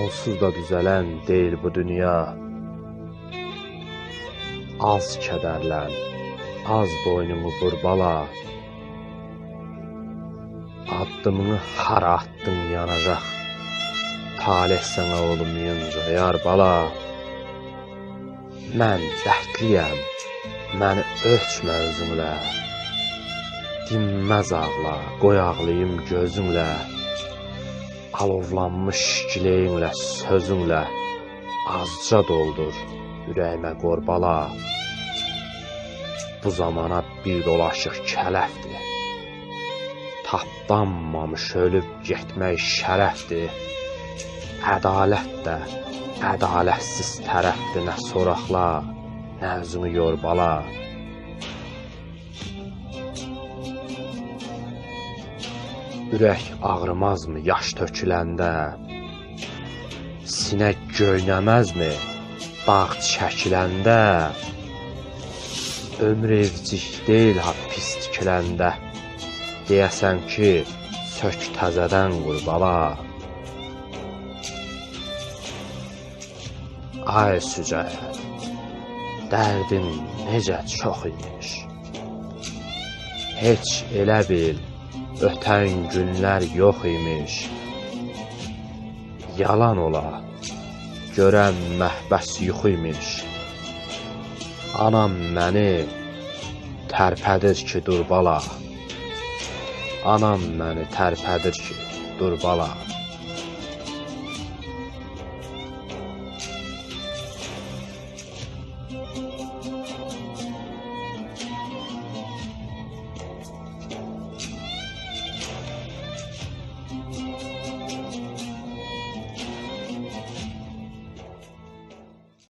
Onsuz da düzələn deyil bu dünya. Az kədərlən, az boynumu burbala. Addımını hara attın yanacaq. Taleh sənə olmayınca yar bala. Mən dərdliyəm, məni ölçmə özünlə. Dinməz ağla, qoy ağlayım gözünlə. Alovlanmış gileyinlə, sözünlə azca doldur ürəyimə qorbala. Bu zamana bir dolaşıq kələfdir. Tapdanmamış ölüb getmək şərəfdir. Ədalət də ədalətsiz tərəfdir nə soraqla, nə özünü yorbala. Ürək ağrımazmı yaş töküləndə? Sinə göynəməzmi bağ çəkiləndə? Ömür evcik deyil ha pis tikiləndə. Deyəsən ki, sök təzədən qurbala. Ay sücəyər, dərdin necə çox imiş. Heç elə bil ötən günlər yox imiş. Yalan ola, görən məhbəs yuxu imiş. Anam məni tərpədir ki, dur bala. Anam məni tərpədir ki, dur bala.